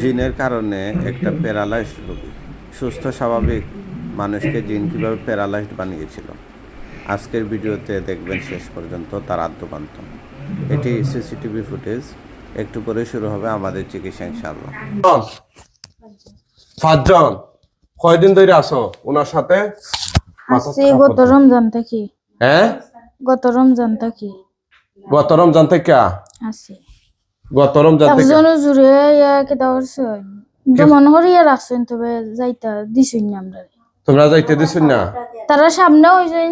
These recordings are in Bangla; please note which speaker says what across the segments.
Speaker 1: জিনের কারণে একটা প্যারালাইজ রোগী। সুস্থ স্বাভাবিক মানুষকে জিন কীভাবে প্যারালাইজড বানিয়েছিল। আজকের ভিডিওতে দেখবেন শেষ পর্যন্ত তার আদ্যপান্ত। এটি সিসিটিভি ফুটেজ। একটু পরে শুরু হবে আমাদের চিকিৎসা ইনশাআল্লাহ।
Speaker 2: পাঁচজন কয়দিন ধরে আসো ওনার সাথে?
Speaker 3: আসছি গত রমজান থেকে।
Speaker 2: হ্যাঁ?
Speaker 3: গত রমজান থেকে।
Speaker 2: গত রমজান থেকে?
Speaker 3: আসি
Speaker 2: গত রমজান থেকে।
Speaker 3: একজন জুড়ে ইয়া কেটা করছে? যেমন হরিয়া রাখছেন তবে যাইতা দিছুন না আমরা
Speaker 2: তোমরা যাইতে দিছুন না?
Speaker 3: তারা সামনে হইছেন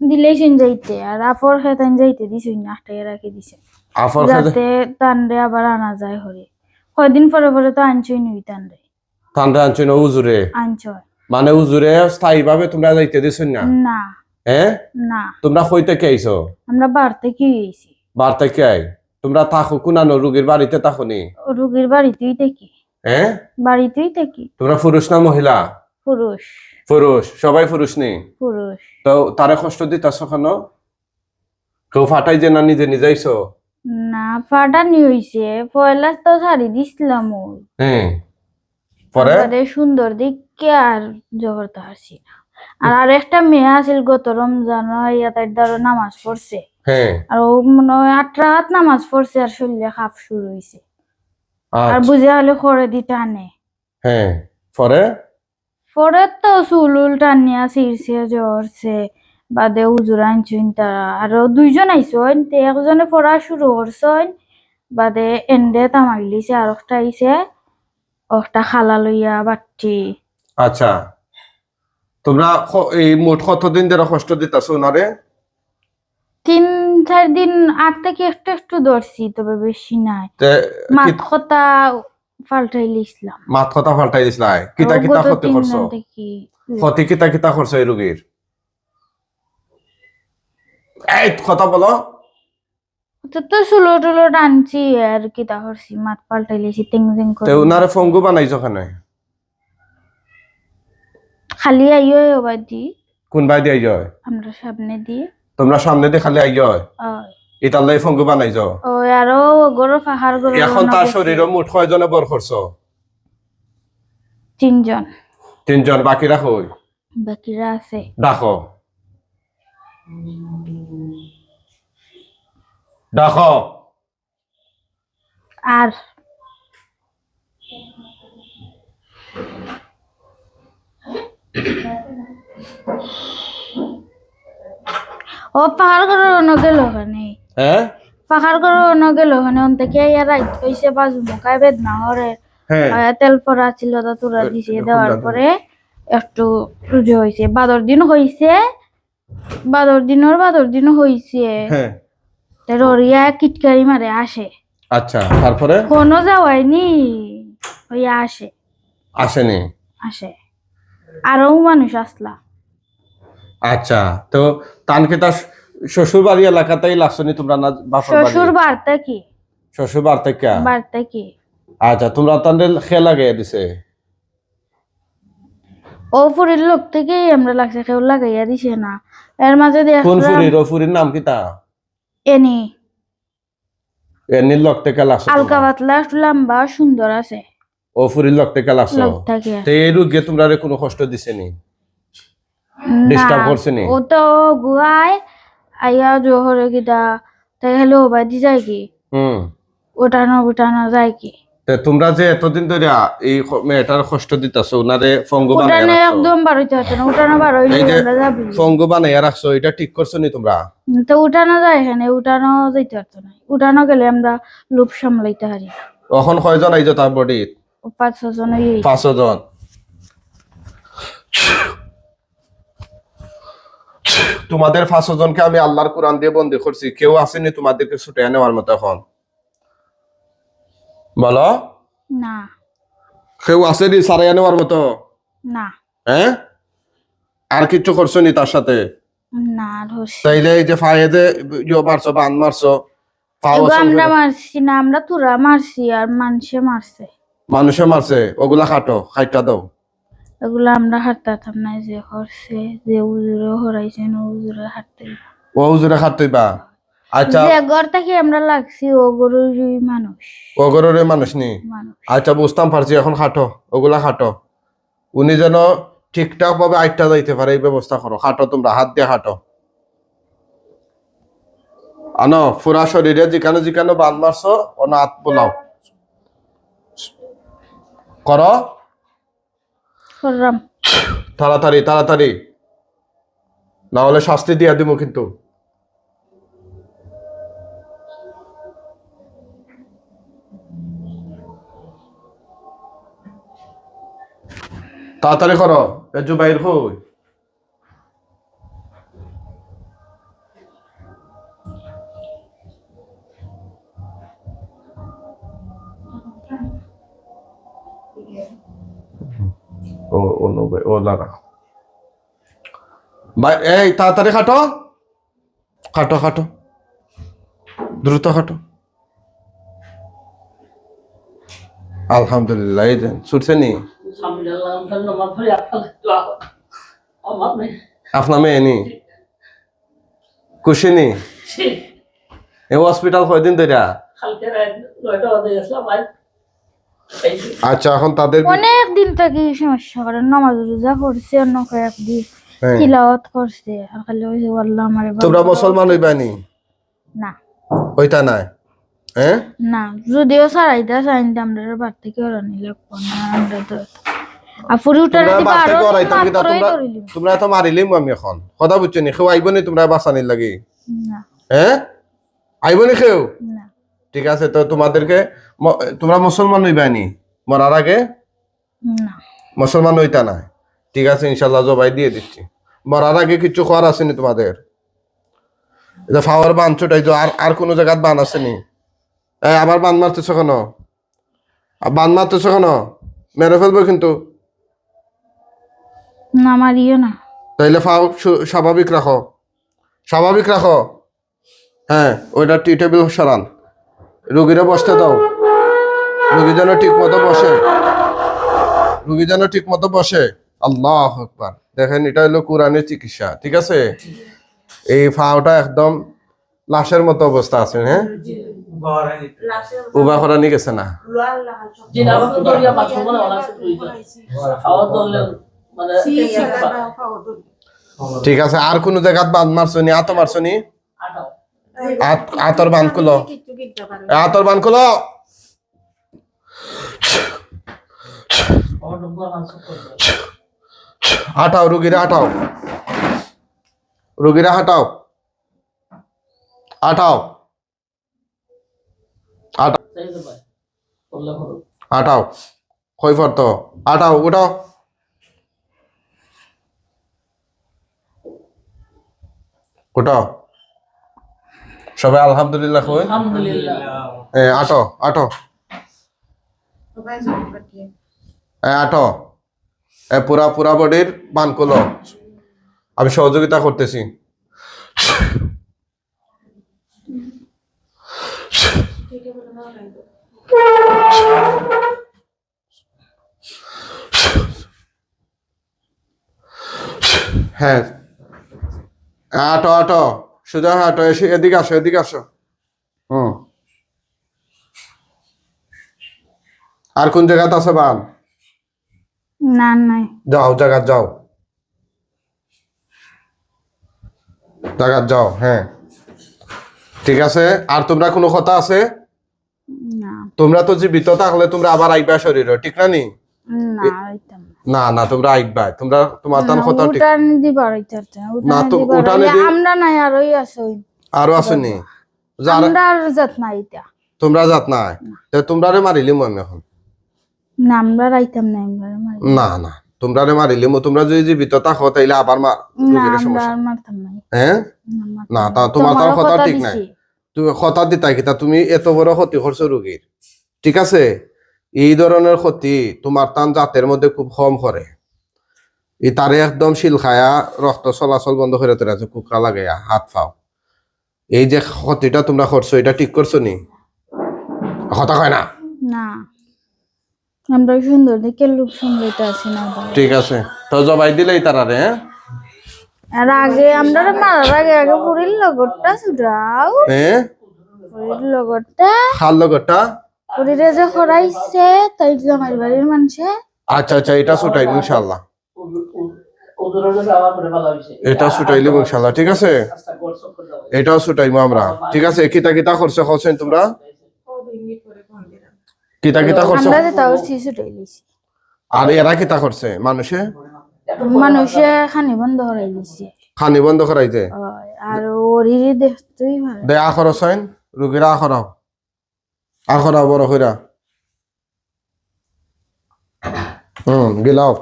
Speaker 3: দিলেইছেন যাইতে আর আপর খেতান যাইতে দিছুন না আটটাই রাখি দিছে।
Speaker 2: আফর
Speaker 3: যাতে তানরে আবার আনা যায় হরে। কয়দিন পরে পরে তো আনছই নই তানরে।
Speaker 2: ঠান্ডা আনছো না উজুরে
Speaker 3: আনছয়
Speaker 2: মানে উজুরে স্থায়ী ভাবে তোমরা যাইতে দিছুন না?
Speaker 3: না।
Speaker 2: হ্যাঁ?
Speaker 3: না।
Speaker 2: তোমরা কই থেকে আইছো?
Speaker 3: আমরা বাড়তে কি
Speaker 2: বার থেকে আই? তোমরা থাকো কুনানো রুগীর বাড়িতে থাকো নি?
Speaker 3: রুগীর বাড়িতেই থাকি।
Speaker 2: হ্যাঁ
Speaker 3: বাড়িতেই থাকি।
Speaker 2: তোমরা পুরুষ না মহিলা?
Speaker 3: পুরুষ।
Speaker 2: পুরুষ। সবাই পুরুষ নি?
Speaker 3: পুরুষ।
Speaker 2: তো তারে কষ্ট দিতাছ কেন? কেউ ফাটাই যে না নিজে নিজে আইছো?
Speaker 3: না ফাটানি হইছে। পয়লা তো শাড়ি দিছিলাম ওই।
Speaker 2: হ্যাঁ। পরে?
Speaker 3: সুন্দর দেখে আর জহর তো হাসি না। আর আর একটা মেয়ে আছিল গত রমজান ইয়াতে ধরো নামাজ পড়ছে।
Speaker 2: হ্যাঁ।
Speaker 3: আর ও মনে হয় আট রাত নামাজ পড়ছে আর শরীরে খাপ শুরু হইছে। আর
Speaker 2: আচ্ছা,
Speaker 3: বুঝে হলে খড়ে দি টানে।
Speaker 2: হ্যাঁ পরে?
Speaker 3: পরে তো চুল উল টানিয়া ছিঁড়ছে জ্বরছে বাদে উজুর আনছুন তারা। আর দুইজন আইসন তে একজনে পড়া শুরু করছন বাদে এন্ডে তামাক দিছে আর একটা আইছে একটা খালা লইয়া বাটি
Speaker 2: আচ্ছা। তোমরা এই মোট কতদিন ধরে কষ্ট দিতাছ ওনারে
Speaker 3: তিন চার দিন আগ থেকে একটু একটু ধরছি তবে বেশি নাই। পাল্টাই লিসলাম
Speaker 2: মাত কথা ফাল্টাই দিছিলাই কিতা কিতা ক্ষতি করছ? ক্ষতি কিতা কিতা করছ এই রোগীর? এই কথা বলো।
Speaker 3: তো সুলো টুলো টানছি আর কি তা করছি মাত পাল্টাই লিছি টিং
Speaker 2: তে
Speaker 3: করে।
Speaker 2: ওনারে ফঙ্গু বানাইছো কেনে?
Speaker 3: খালি আইও এবার দি।
Speaker 2: কোন বাই দিয়ে যায়
Speaker 3: আমরা সামনে দিয়ে
Speaker 2: তোমরা সামনে দিয়ে খালি আই যায়
Speaker 3: ওই
Speaker 2: এটার লাই ফঙ্গু বানাইছো
Speaker 3: ওই আরও গরো পাহাড় গরো
Speaker 2: এখন তার শরীরে মুঠ কয়জনে বর করছ
Speaker 3: তিনজন।
Speaker 2: তিনজন বাকি রাখো
Speaker 3: বাকিরা আছে।
Speaker 2: ডাকো। ডাকো।
Speaker 3: আর ও পাহাড় গরো ন গেল ওখানে
Speaker 2: হ্যাঁ
Speaker 3: পাহাড় গরো ন গেল ওখানে অন থেকে ইয়ার হইছে বাজু মুখায় বেদনা হরে
Speaker 2: হ্যাঁ
Speaker 3: তেল পরা ছিল তা তোরা দিছে দেওয়ার। পরে একটু রুজু হইছে বাদর দিন হইছে বাদর দিনের বাদর দিন হইছে
Speaker 2: হ্যাঁ
Speaker 3: ররিয়া কিটকারি মারে আসে।
Speaker 2: আচ্ছা তারপরে
Speaker 3: কোনো যাওয়াইনি হইয়া আসে।
Speaker 2: আসেনি
Speaker 3: আসে। আরও মানুষ আসলা।
Speaker 2: আচ্ছা তো তানকে তার শ্বশুর বাড়ি এলাকাতেই লাগছনি তোমরা না বাড়ি?
Speaker 3: শ্বশুর বার্তা কি?
Speaker 2: শ্বশুর বাড়ি থেকে
Speaker 3: বার্তা কি?
Speaker 2: আচ্ছা তোমরা তাদের খেয়ে লাগাই দিছে?
Speaker 3: ও ফুরির লোক থেকেই আমরা লাগছে কেউ লাগাইয়া দিছে না। এর মাঝে
Speaker 2: কোন
Speaker 3: দেখলাম
Speaker 2: ফুরির? ও ফুরির নাম কি তা?
Speaker 3: এনি।
Speaker 2: এনির লোক থেকে লাগছো?
Speaker 3: আলকা পাতলা লম্বা সুন্দর আছে।
Speaker 2: ও লোক লাগছো তো এই রোগে তোমরা কোনো কষ্ট দিছেনি? Disturb করছে নি?
Speaker 3: ও তো গুয়ায় আইয়া জোহরে কিটা তাই হলে যায় কি?
Speaker 2: হুম।
Speaker 3: ওটানো ওটানো যায় কি?
Speaker 2: তো তোমরা যে এতদিন ধরে এই মেয়েটার কষ্ট দিতাছো ওনারে ফঙ্গু রাখছো?
Speaker 3: একদম বারোইতে হতো না উঠানো যাবি
Speaker 2: ফঙ্গু বানাইয়া রাখছো এটা ঠিক করছ নি তোমরা?
Speaker 3: তো উঠানো যায় এখানে উঠানো যাইতে পারতো না। উঠানো গেলে আমরা লোভ সামলাইতে পারি
Speaker 2: এখন কয়জন আইছো তার বডিত?
Speaker 3: পাঁচ ছজন ওই
Speaker 2: পাঁচশো জন তোমাদের জনকে আমি আল্লাহর কোরআন দিয়ে বন্দি করছি। কেউ আসেনি তোমাদেরকে ছুটে নেওয়ার মতো এখন। বলো?
Speaker 3: না।
Speaker 2: কেউ আসেনি সারাইয়া নেওয়ার মতো?
Speaker 3: না।
Speaker 2: হ্যাঁ? আর কিছু করছ নি তার সাথে?
Speaker 3: না
Speaker 2: তাইলে এই যে ফায়ে যে ইয়ে মারছো বান মারছো
Speaker 3: আমরা মারছি না আমরা তুরা মারছি আর মানুষে মারছে।
Speaker 2: মানুষে মারছে ওগুলা খাটো খাইটা দাও।
Speaker 3: এগুলো আমরা হাঁটতাম না যে করছে যে উজুরে হরাইছে না উজুরে হাঁটতে
Speaker 2: ও হুজুরে খাটইবা আচ্ছা।
Speaker 3: যে ঘর থেকে আমরা লাগছি ও গরুর মানুষ।
Speaker 2: ও অগরের মানুষ নি? আচ্ছা বুঝতাম পারছি এখন হাঁটো ওগুলা হাঁটো উনি যেন ঠিকঠাক ভাবে আইটা যাইতে পারে এই ব্যবস্থা করো। হাঁটো তোমরা হাত দিয়ে হাঁটো আনো পুরা শরীরে যেখানে যেখানে বান মারছো অন হাত বোলাও। করো।
Speaker 3: করলাম
Speaker 2: তাড়াতাড়ি তাড়াতাড়ি। না হলে শাস্তি দিয়া দিব কিন্তু। তাড়াতাড়ি করো এজু বাইর কই ও ও নবে ও লাগা ভাই এই তাড়াতাড়ি খাটো। খাটো খাটো। দ্রুত খাটো। আলহামদুলিল্লাহ এই যে ছুটছে নি. আপনার মেয়ে নি? খুশি নি? এই হসপিটাল কয়দিন ধরে আচ্ছা এখন তাদের
Speaker 3: অনেক দিন থেকে সমস্যা করে নামাজ রোজা করছে অন্য কয়েকদিন
Speaker 2: হ্যাঁ।
Speaker 3: তিলাওয়াত করছে আর খালি ওই আল্লাহ আমারে
Speaker 2: তোমরা মুসলমান হইবা নি?
Speaker 3: না।
Speaker 2: ওইটা নাই? হ্যাঁ?
Speaker 3: না যদিও সারাইতে চাইন আমরা বার থেকে ওরা নিলে না আমরা তো
Speaker 2: তোমরা তা মারিলিম আমি এখন। কথা বুঝছ নি? কেউ আইব নি তোমরা বাঁচানির লাগি?
Speaker 3: না।
Speaker 2: হ্যাঁ? আইব নি। ঠিক আছে তো তোমাদেরকে তোমরা মুসলমান হইবা নি? মরার আগে? মুসলমান হইতা না? ঠিক আছে ইনশাল্লাহ জবাই দিয়ে দিচ্ছি। মরার আগে কিছু খাওয়ার আসেনি তোমাদের? এটা ফাওয়ার বান ছোটাই তো আর আর কোনো জায়গাত বান আসেনি এই আবার বান মারতেছো কেন? বান মারতেছো কেন? মেরে ফেলব কিন্তু।
Speaker 3: না মারিও না।
Speaker 2: তাইলে ফাও স্বাভাবিক রাখো। স্বাভাবিক রাখো। হ্যাঁ ওইটা টি টেবিল সরান। রুগীরা বসতে দাও। রুগী যেন ঠিক মতো বসে রুগী যেন ঠিক মতো বসে আল্লাহ আকবার দেখেন এটা হলো কোরআনের চিকিৎসা ঠিক আছে এই ফাওটা একদম লাশের মতো অবস্থা আছে হ্যাঁ উবা করা নিয়ে গেছে না. ঠিক আছে আর কোন জায়গাত বাঁধ মারছো নি আত মারছো নি
Speaker 4: Ada.
Speaker 2: আত- আতর বান খুলো আতর বান খুলো হাঁটাও রুগীরা হাঁটাও। রুগীরা হাঁটাও। হাঁটাও। হাঁটাও।
Speaker 4: itu pak.
Speaker 2: হাঁটাও উঠাও। উঠাও। সবাই আলহামদুলিল্লাহ কই?
Speaker 4: Alhamdulillah.
Speaker 2: এ আটো আটো। এ আটো এ পুরা পুরা বডির বান আমি সহযোগিতা করতেছি। হ্যাঁ। আটো আটো সোজা হাঁটো এসে এদিকে আসো এদিকে আসো হুম আর কোন জায়গাতে আছে বান?
Speaker 3: না নাই।
Speaker 2: যাও জায়গা যাও। জায়গা যাও হ্যাঁ। ঠিক আছে আর তোমরা কোনো কথা আছে?
Speaker 3: না।
Speaker 2: তোমরা তো জীবিত থাকলে তোমরা আবার আইবা শরীরে ঠিক না নি?
Speaker 3: না
Speaker 2: না। না তোমরা আইবা তোমরা তোমার তার কথা ঠিক না তো উঠানে দি-
Speaker 3: আমরা নাই আছে ওই।
Speaker 2: আরও আসেনি যারা
Speaker 3: আমরা আর যাত না আইতা
Speaker 2: তোমরা যাত না। তো তোমরা রে মারিলিম আমি এখন
Speaker 3: না আমরা রাইতাম না আমরা মারি।
Speaker 2: না না তোমরা রে তোমরা যদি জীবিত থাকো তাইলে আবার মার সমস্যা। হ্যাঁ?
Speaker 3: না,
Speaker 2: তা তোমার তার কথা ঠিক নাই। তুমি কথা দিতা কিতা তুমি এত বড় ক্ষতি করছ রোগীর। ঠিক আছে? এই ধরনের ক্ষতি তোমার তান জাতের মধ্যে খুব কম করে। এই তারে একদম শিল খায়া রক্ত চলাচল বন্ধ করে তোরা আছে কুকরা লাগাইয়া হাত ফাও এই যে ক্ষতিটা তোমরা করছ এটা ঠিক করছ নি। কথা কয় না?
Speaker 3: না। আমরা সুন্দর দেখে লোক সুন্দর আছি না
Speaker 2: ঠিক আছে। তো জবাই দিলেই তারারে হ্যাঁ?
Speaker 3: আর আগে আমরা মারার আগে আগে পুরীর লগরটা ছুটাও
Speaker 2: এ
Speaker 3: পুরীর লগরটা।
Speaker 2: খাল লগটা
Speaker 3: পুরীরে যে খরাইছে তাই জামাই বাড়ির মানুষে।
Speaker 2: আচ্ছা আচ্ছা এটা
Speaker 4: ভালো হয়েছে
Speaker 2: এটা ছুটাইলিব ইনশাল্লাহ ঠিক আছে? এটাও ছুটাইবো আমরা। ঠিক আছে কিতা কিতা করছে খরচেন তোমরা? কিতা কিতা করছ?
Speaker 3: আমরা তাও সি ছুটাই লিছি
Speaker 2: আর এরা কিতা করছে? মানুষে?
Speaker 3: মানুষে খানি বন্ধ করাই দিছে।
Speaker 2: খানি বন্ধ করাইতে?
Speaker 3: আর ওরির দেখতেই ভালো।
Speaker 2: দে আখর হইন রুগীরা আখরাও। আখরাও বড় হইরা হুম গিলাও।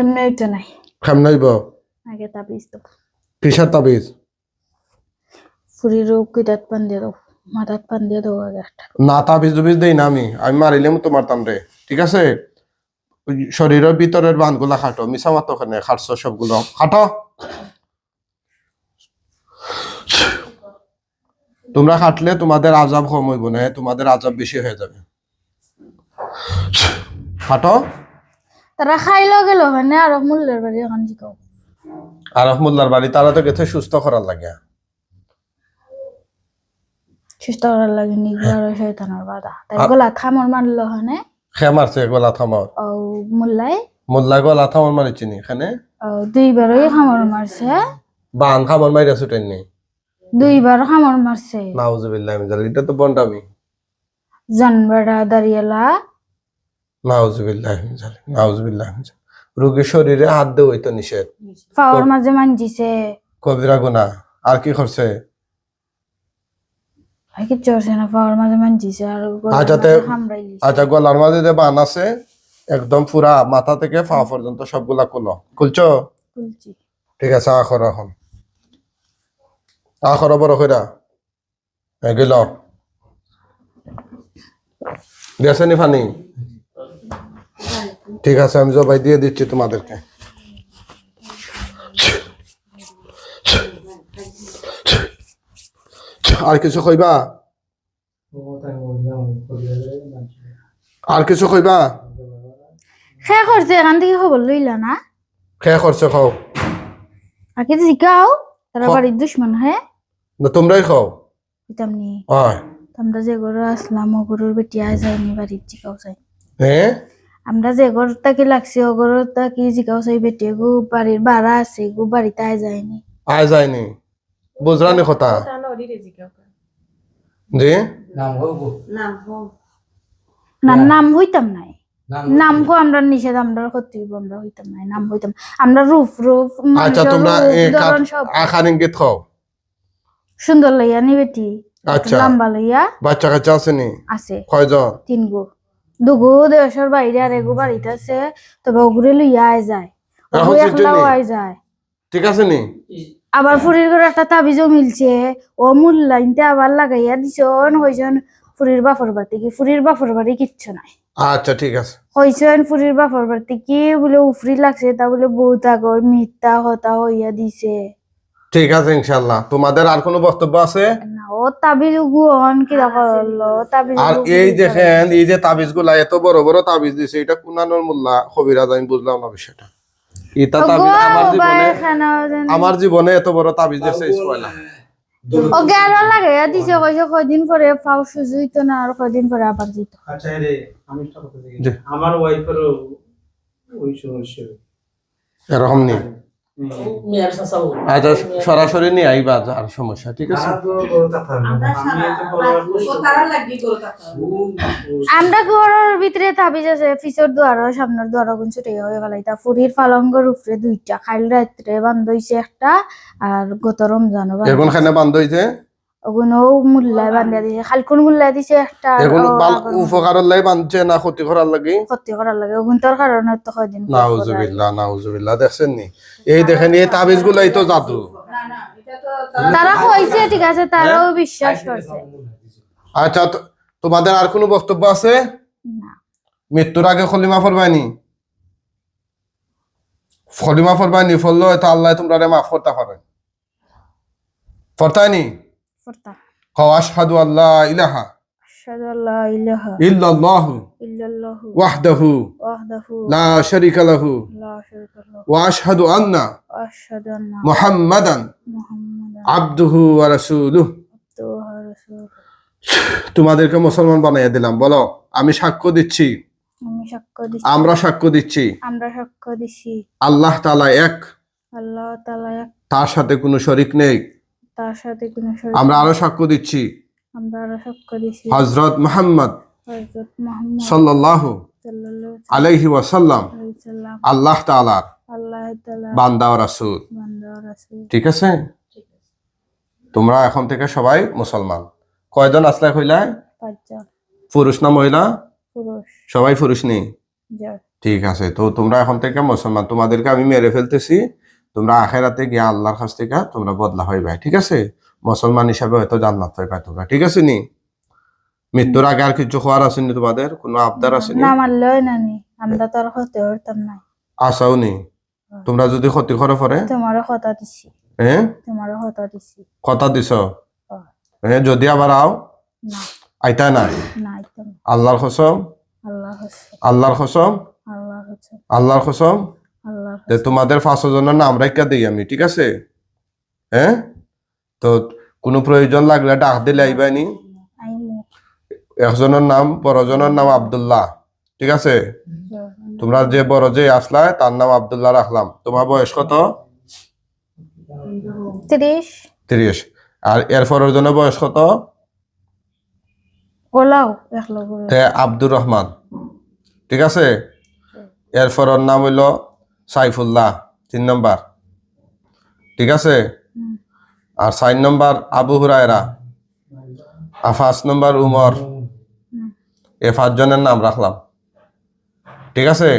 Speaker 3: এমনি তো নাই।
Speaker 2: খামনাইব
Speaker 3: আগে তাবিজ তো।
Speaker 2: কিসের তাবিজ?
Speaker 3: ফুরির কিতাত পান দিয়ে দাও মাথাত পান দিয়ে দাও আগে
Speaker 2: না তাবিজ দুবিজ দেই না আমি। আমি মারিলে তো মারতাম রে। ঠিক আছে? শরীরের ভিতরের বানগুলা খাটো মিশা মাতো ওখানে খাটছো সবগুলো। খাটো। তোমরা খাটলে তোমাদের আজাব কম হইব না তোমাদের আজাব বেশি হয়ে যাবে। খাটো।
Speaker 3: তারা খাইলো গেল মানে আর মূল্যের বাড়ি এখন জিকাও।
Speaker 2: বাড়ি তারা তো গেছে সুস্থ করার লাগে
Speaker 3: সুস্থ করার লাগে নিগুলার শয়তানের বাধা। তাই গলা থামর মারলো হনে?
Speaker 2: খে মারছে গলা থামর
Speaker 3: ও মুল্লাই
Speaker 2: মোল্লা গলা থামর মারিছিনি এখানে?
Speaker 3: ও দুইবারই খামর মারছে?
Speaker 2: বান খামর মাইরা ছুটেননি
Speaker 3: দুইবার খামর মারছে?
Speaker 2: নাউজুবিল্লাহ আমি জানি এটা তো বন্ডামি।
Speaker 3: জানবাড়া দাঁড়িয়েলা?
Speaker 2: নাউজুবিল্লাহ আমি জানি নাউজুবিল্লাহ রোগীর শরীরে হাত দেওয়া হইতো নিষেধ।
Speaker 3: পাওয়ার মাঝে মানজিছে।
Speaker 2: কবিরা গুনা আর কি করছে?
Speaker 3: না পাওয়ার মাঝে আর
Speaker 2: আচ্ছা। আচ্ছা গলার মাঝে যে বান আছে একদম পুরা মাথা থেকে পা পর্যন্ত সবগুলা কুলো। খুলছো
Speaker 3: খুলছি
Speaker 2: ঠিক আছে আখর এখন। আখর বড় কইরা। গেল নি ফানি ঠিক আছে আমি জবাই দিয়ে দিচ্ছি তোমাদেরকে। আর কিছু কইবা? আর কিছু কইবা?
Speaker 3: খে করছে এখান থেকে খবর লইলা না?
Speaker 2: খেয়ে করছে খাও
Speaker 3: আগে জিকাও তারা
Speaker 2: খ-
Speaker 3: বাড়ির দুশ্মন হ্যাঁ
Speaker 2: না তোমরাই খাও
Speaker 3: তেমনি
Speaker 2: হয়।
Speaker 3: আমরা যে গরু আসলাম ও গরুর বেটি আয় যায়নি বাড়ির জিকাও চাই।
Speaker 2: হ্যাঁ
Speaker 3: আমরা যে ঘর তাকে লাগছে ও ঘর তাকে জিকাও চাই বেটি গু বাড়ির ভাড়া আছে গু বাড়িতে আয় যায়নি।
Speaker 2: আয় যায়নি। বুঝরানি কথা জি
Speaker 3: না নাম হইতাম নাই নাম কো আমরা নিষেধ আমরা ক্ষতি আমরা হইতাম নাই নাম হইতাম আমরা রূপ রূপ
Speaker 2: আচ্ছা তোমরা ইঙ্গিত খাও
Speaker 3: সুন্দর লইয়া নি বেটি
Speaker 2: আচ্ছা
Speaker 3: লম্বা লইয়া
Speaker 2: বাচ্চা কাচ্চা আসেনি
Speaker 3: আছে
Speaker 2: কয়জন
Speaker 3: তিন গো দুগো দেশের বাইরে আর এগো বাড়িতে আছে তবে ওগুলো লইয়া আয় যায়? আয় যায়
Speaker 2: ঠিক আছে নি
Speaker 3: আবার ফুরির করে একটা তাবিজও মিলছে। ও মূল্যায়নতে আবার লাগাইয়া দিছন হইছন ফুরির বাফর বাড়ি কি ফুরির বাফর বাড়ি কিচ্ছু নাই।
Speaker 2: আচ্ছা ঠিক আছে।
Speaker 3: হইছন ফুরির বাফর বাড়ি কি বলে উফরি লাগছে তা বলে বহুত আগর মিথ্যা হতা হইয়া দিছে।
Speaker 2: ঠিক আছে ইনশাল্লাহ তোমাদের আর কোনো বক্তব্য আছে?
Speaker 3: না ও তাবিজ গুহন কি করল তাবিজ
Speaker 2: আর এই দেখেন এই যে তাবিজগুলা এত বড় বড় তাবিজ দিছে এটা কুনানোর মোল্লা কবিরাজ আমি বুঝলাম না বিষয়টা। এটা তাবিজ আমার জীবনে আমার জীবনে এত বড় তাবিজ দিছে পয়লা
Speaker 3: ও গেল লাগে দিছে কইছে কয়দিন পরে পাও সুজুই তো না আর কয়দিন পরে আবার দিত।
Speaker 5: আচ্ছা রে আমি কথা। আমার ওয়াইফেরও ওই সমস্যা
Speaker 2: এরকম নেই। আচ্ছা সরাসরি নিয়ে আইবা আর সমস্যা ঠিক আছে?
Speaker 3: আমরা ঘরের ভিতরে তাবিজ আছে পিছর দুয়ার সামনের দুয়ার গুণ ছুটে হয়ে গেল এটা ফুরির পালঙ্গর উপরে দুইটা। খাইল রাত্রে বান্ধ হইছে একটা আর গত রমজান
Speaker 2: এখন খানে বান্ধ হইছে?
Speaker 3: ওগুলো মূল্যায় বান্ধিয়া দিছে। খালকুন মূল্যায় দিছে একটা আর
Speaker 2: এখন
Speaker 3: ও
Speaker 2: বাল
Speaker 3: আগর
Speaker 2: উপকারের লাই বান্ধছে না ক্ষতি করার লাগি?
Speaker 3: ক্ষতি করার লাগে। ওগুন কারণে তো কয়দিন পর পর আর-
Speaker 2: নাউজুবিল্লাহ নাউজুবিল্লাহ দেখছেন নি? এই দেখেন এই তাবিজ গুলাই তো জাদু
Speaker 3: তারা কইছে ঠিক আছে তারাও বিশ্বাস করছে
Speaker 2: আচ্ছা তো- তোমাদের আর কোনো বক্তব্য আছে?
Speaker 3: না।
Speaker 2: মৃত্যুর আগে খলিমা ফরবাইনি খলিমা ফরবাইনি ফললো তো আল্লাহ তোমরা মাফ করতে পারেন ফরতাইনি
Speaker 3: ফরতা
Speaker 2: কও আশহাদু আল্লাহ ইলাহা
Speaker 3: আশহাদু আল্লা ইলাহা
Speaker 2: ইল্লাল্লাহু
Speaker 3: ইল্লাল্লাহু
Speaker 2: ওয়াহদাহু
Speaker 3: ওয়াহদাহু
Speaker 2: লা শারীকা লাহু
Speaker 3: লা শারীকা লাহু
Speaker 2: ওয়া আশহাদু আন্না
Speaker 3: আশহাদু আন্না
Speaker 2: মুহাম্মাদান
Speaker 3: মুহাম্মাদান
Speaker 2: আবদুহু ওয়া রাসূলুহু।
Speaker 3: আবদুহু ওয়া রাসূলুহু।
Speaker 2: তোমাদেরকে মুসলমান বানাইয়া দিলাম বলো আমি সাক্ষ্য দিচ্ছি।
Speaker 3: আমি সাক্ষ্য দিচ্ছি।
Speaker 2: আমরা সাক্ষ্য দিচ্ছি।
Speaker 3: আমরা সাক্ষ্য দিচ্ছি।
Speaker 2: আল্লাহ তাআলা এক।
Speaker 3: আল্লাহ তাআলা এক।
Speaker 2: তার সাথে কোনো শরিক নেই।
Speaker 3: তার সাথে কোনো শরীক
Speaker 2: আমরা আরও সাক্ষ্য দিচ্ছি।
Speaker 3: আমরা আরও সাক্ষ্য দিচ্ছি।
Speaker 2: হযরত মুহাম্মদ
Speaker 3: হযরত মুহাম্মদ
Speaker 2: সাল্লাল্লাহু আলাইহি ওয়াসাল্লাম আল্লাহ তাআলার
Speaker 3: আল্লাহ তাআলা
Speaker 2: বান্দা ও রাসূল।
Speaker 3: বান্দা ও রাসূল।
Speaker 2: ঠিক আছে? তোমরা এখন থেকে সবাই মুসলমান। কয়জন আসলে কইলা?
Speaker 3: পাঁচজন।
Speaker 2: পুরুষ না মহিলা?
Speaker 3: পুরুষ।
Speaker 2: সবাই পুরুষ নেই? ঠিক আছে তো তোমরা এখন থেকে মুসলমান। তোমাদেরকে আমি মেরে ফেলতেছি। তোমরা আখেরাতে গিয়ে আল্লাহর কাছ থেকে তোমরা বদলা হইবে ঠিক আছে? মুসলমান হিসাবে হয়তো জান্নাত পাইবা তোমরা ঠিক আছে নি? মৃত্যুর আগে আর কিছু খোয়ার আসেনি তোমাদের? কোনো আবদার আসেনি
Speaker 3: না? মানলেও নানি আমরা তো আর হতে হতাম নাই
Speaker 2: আসাও নি? তোমরা যদি ক্ষতি করে পরে?
Speaker 3: তোমারও কথা দিছি।
Speaker 2: হ্যাঁ
Speaker 3: তোমারও কথা দিছি।
Speaker 2: কথা দিছ?
Speaker 3: হ্যাঁ।
Speaker 2: যদি আবার আও?
Speaker 3: না।
Speaker 2: আইতা নাই?
Speaker 3: না একদম
Speaker 2: আল্লাহর কসম? আল্লাহর কসম। আল্লাহর কসম?
Speaker 3: আল্লাহ
Speaker 2: যে তোমাদের পাঁচশো জনের নাম রেখা দিই আমি ঠিক আছে? হ্যাঁ? তো কোনো প্রয়োজন লাগলে ডাক দিলে আইবানি। একজনের নাম বড়জনের নাম আব্দুল্লাহ ঠিক আছে? তোমরা যে বড় যে আসলা তার নাম আবদুল্লাহ রাখলাম। তোমার বয়স কত?
Speaker 3: ত্রিশ।
Speaker 2: তিরিশ। আর এরপরের জনের বয়স কত? আব্দুর রহমান ঠিক আছে? এরপরের নাম হইল সাইফুল্লাহ তিন নম্বর। ঠিক আছে? আর চার নম্বর আবু হুরায়রা। আর পাঁচ নম্বর উমর। এ পাঁচজনের নাম রাখলাম। ঠিক আছে?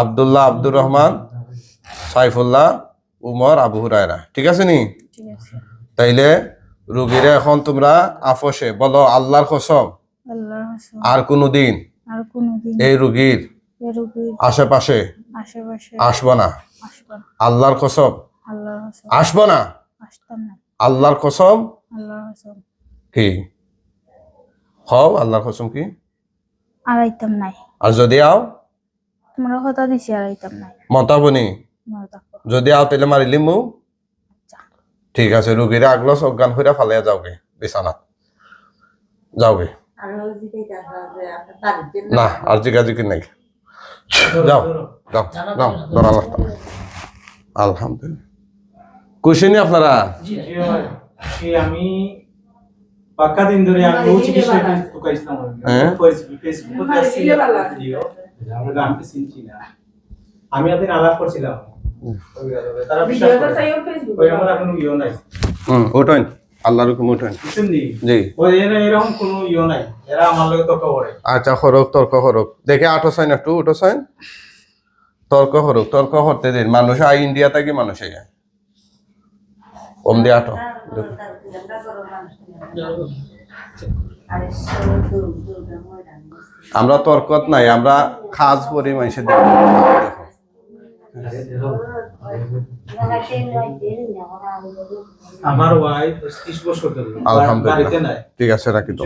Speaker 2: আব্দুল্লাহ আব্দুর রহমান সাইফুল্লাহ উমর আবু হুরায়রা। ঠিক আছে নি? তাইলে রুগীরা এখন তোমরা আফসে বলো আল্লাহর কসম। আর কোনোদিন এই রুগীর আশেপাশে আসব না।
Speaker 3: আসব। না
Speaker 2: আল্লাহর কসম। আসব না? আল্লাহর কসম? কি? হও আল্লাহর কসম কি?
Speaker 3: আড়াইতাম নাই।
Speaker 2: আর যদি আও?
Speaker 3: তোমরা কথা দিছি আড়াইতাম নাই।
Speaker 2: মতাবনি যদি আও তাহলে মারিলি মু? ঠিক আছে রুগীরা আগলো অজ্ঞান হইরা ফালাইয়া যাওগে বিছানাত। যাওগে। না আর জিগাজিগি নাই। যাও যাও যাও ধর আল্লাহ আলহামদুলিল্লাহ। খুশি আপনারা?
Speaker 6: আমি পাক্কা দিন ধরে আমি ও চিকিৎসা ঢুকাইছিলাম
Speaker 2: হ্যাঁ?
Speaker 6: ফেসবুক আমি চিনছি না। আমি একদিন আলাপ করছিলাম। তারা বিশ্বাস করে ওই আমার এখন ইয়ে নাই।
Speaker 2: হুম ওঠেন। আল্লাহর হুকুম ওঠেন
Speaker 6: বুঝছেন নি
Speaker 2: জি।
Speaker 6: এরকম কোনো ইয়ে নাই। এরা আমার লগে তর্ক করে।
Speaker 2: আচ্ছা হরক তর্ক হরক। দেখে আটো সাইন একটু উঠো সাইন। তর্ক হরক তর্ক করতে দিন। মানুষ আই ইন্ডিয়া থেকে মানুষ আই ওম দিয়ে আটো। আমরা তর্কত নাই আমরা খাজ পরি মানুষের দেখো
Speaker 6: আমার ওয়াইফ 30 বছর ধরে।
Speaker 2: আলহামদুলিল্লাহ।
Speaker 6: বাড়িতে নাই।
Speaker 2: ঠিক আছে রাখি তো।